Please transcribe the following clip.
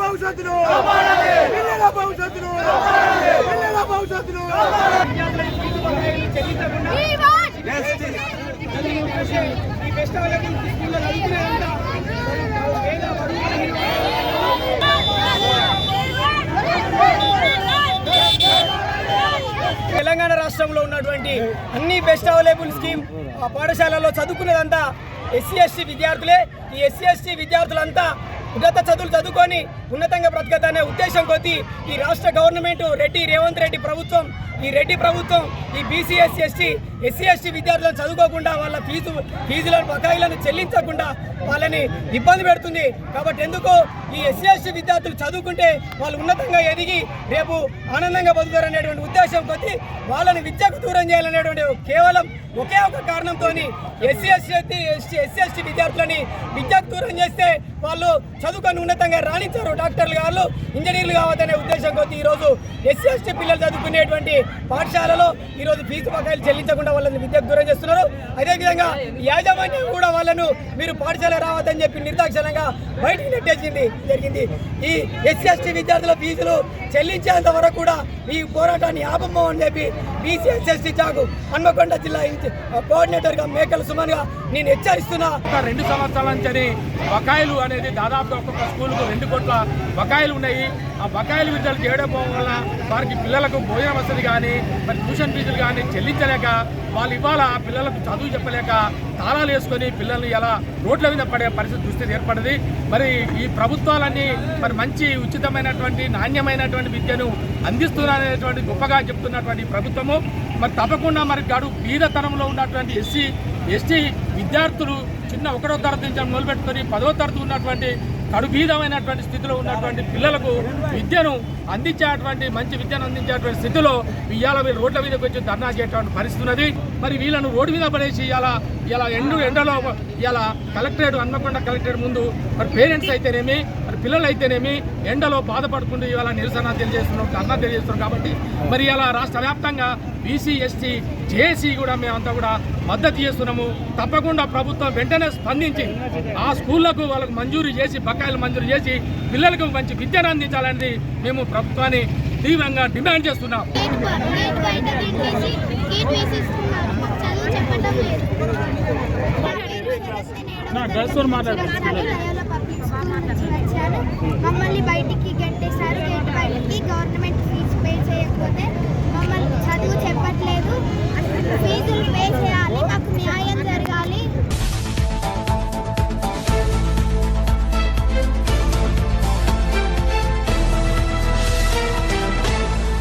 భవిష్యత్తును. పిల్లల భవిష్యత్తును. పిల్లల భవిష్యత్తును. తెలంగాణ రాష్ట్రంలో ఉన్నటువంటి అన్ని బెస్ట్ అవైలబుల్ స్కీమ్ ఆ పాఠశాలలో చదువుకున్నదంతా ఎస్సీ ఎస్టీ విద్యార్థులే. ఈ ఎస్సీ ఎస్టీ విద్యార్థులంతా ఉన్నత చదువులు చదువుకొని ఉన్నతంగా బ్రతకదనే ఉద్దేశం కొద్దీ ఈ రాష్ట్ర గవర్నమెంట్ రెడ్డి రేవంత్ రెడ్డి ప్రభుత్వం ఈ రెడ్డి ప్రభుత్వం ఈ బీసీఎస్ ఎస్టీ ఎస్సీ ఎస్టీ విద్యార్థులను చదువుకోకుండా వాళ్ళ ఫీజు ఫీజులను బకాయిలను చెల్లించకుండా వాళ్ళని ఇబ్బంది పెడుతుంది. కాబట్టి ఎందుకు ఈ ఎస్సీ ఎస్టీ విద్యార్థులు చదువుకుంటే వాళ్ళు ఉన్నతంగా ఎదిగి రేపు ఆనందంగా బతుకుతారనేటువంటి ఉద్దేశం కొద్దీ వాళ్ళని విద్యకు దూరం చేయాలనేటువంటి కేవలం ఒకే ఒక కారణంతో SC SC ST SC ST విద్యార్థులని విద్యకు దూరం చేస్తే వాళ్ళు చదువుకొని ఉన్నతంగా రాణించారు డాక్టర్లు కావాలి ఇంజనీర్లు కావద్దనే ఉద్దేశం కొద్దీ ఈరోజు ఎస్సీ ఎస్టీ పిల్లలు చదువుకునేటువంటి పాఠశాలలో ఈరోజు ఫీజు బకాయిలు చెల్లించకుండా వాళ్ళని విద్యకు దూరం చేస్తున్నారు. అదేవిధంగా యాజమాన్యం కూడా వాళ్ళను మీరు పాఠశాల రావద్దని చెప్పి నిర్దాక్షణంగా బయటకు నెట్టేసింది జరిగింది. ఈ ఎస్సీ ఎస్టీ విద్యార్థుల ఫీజులు చెల్లించేంత వరకు కూడా ఈ పోరాటాన్ని ఆపమ్మం అని చెప్పి బీసీ ఎస్ఎస్టీ చాకు హన్మకొండ జిల్లా కోఆర్డినేటర్గా మేకల సుమన్గా నేను హెచ్చరిస్తున్నా. రెండు సంవత్సరాల నుంచి బకాయిలు అనేది దాదాపు ఒక్కొక్క స్కూల్కు రెండు కోట్ల బకాయిలు ఉన్నాయి. ఆ బకాయిలు విద్యార్థులు చేయడం వల్ల వారికి పిల్లలకు భోజన వసతి కానీ మరి ట్యూషన్ ఫీజులు కానీ చెల్లించలేక వాళ్ళు ఇవాళ పిల్లలకు చదువు చెప్పలేక తాళాలు వేసుకొని పిల్లల్ని ఎలా రోడ్ల మీద పడే పరిస్థితి దుస్థితి ఏర్పడింది. మరి ఈ ప్రభుత్వాలన్నీ మరి మంచి ఉచితమైనటువంటి నాణ్యమైనటువంటి విద్యను అందిస్తున్నారనేటువంటి గొప్పగా చెప్తున్నటువంటి ప్రభుత్వము. మరి తప్పకుండా మరి గడు బీదతనంలో ఉన్నటువంటి ఎస్సీ ఎస్టీ విద్యార్థులు చిన్న ఒకటో తరగతి నుంచి మొదలుపెట్టుకొని పదో తరగతి ఉన్నటువంటి కడుబీదమైనటువంటి స్థితిలో ఉన్నటువంటి పిల్లలకు విద్యను అందించేటువంటి మంచి విద్యను అందించేటువంటి స్థితిలో ఇవాళ వీళ్ళు రోడ్ల మీదకి వచ్చి ధర్నా చేయటువంటి పరిస్థితి ఉన్నది. మరి వీళ్ళను రోడ్డు మీద పడేసి ఇలా ఇలా ఎండు ఎండలో ఇలా కలెక్టరేట్ అన్నకొండ కలెక్టరేట్ ముందు మరి పేరెంట్స్ అయితేనేమి మరి పిల్లలు అయితేనేమి ఎండలో బాధపడుకుంటూ ఇవాళ నిరసన తెలియజేస్తున్నాం ధర్నా తెలియజేస్తున్నాం కాబట్టి. మరి ఇలా రాష్ట్ర వ్యాప్తంగా బీసీ ఎస్టీ జేఏసీ కూడా మేమంతా కూడా మద్దతు చేస్తున్నాము. తప్పకుండా ప్రభుత్వం వెంటనే స్పందించి ఆ స్కూళ్ళకు వాళ్ళకు మంజూరు చేసి బకాయిలు మంజూరు చేసి పిల్లలకు మంచి విద్యను అందించాలనేది మేము ప్రభుత్వాన్ని తీవ్రంగా డిమాండ్ చేస్తున్నాం. గేట్ బ- మమ్మల్ని బయటికి గెట్టేశారు గేట్ బయటికి గవర్నమెంట్ ఫీజు పే చేయకపోతే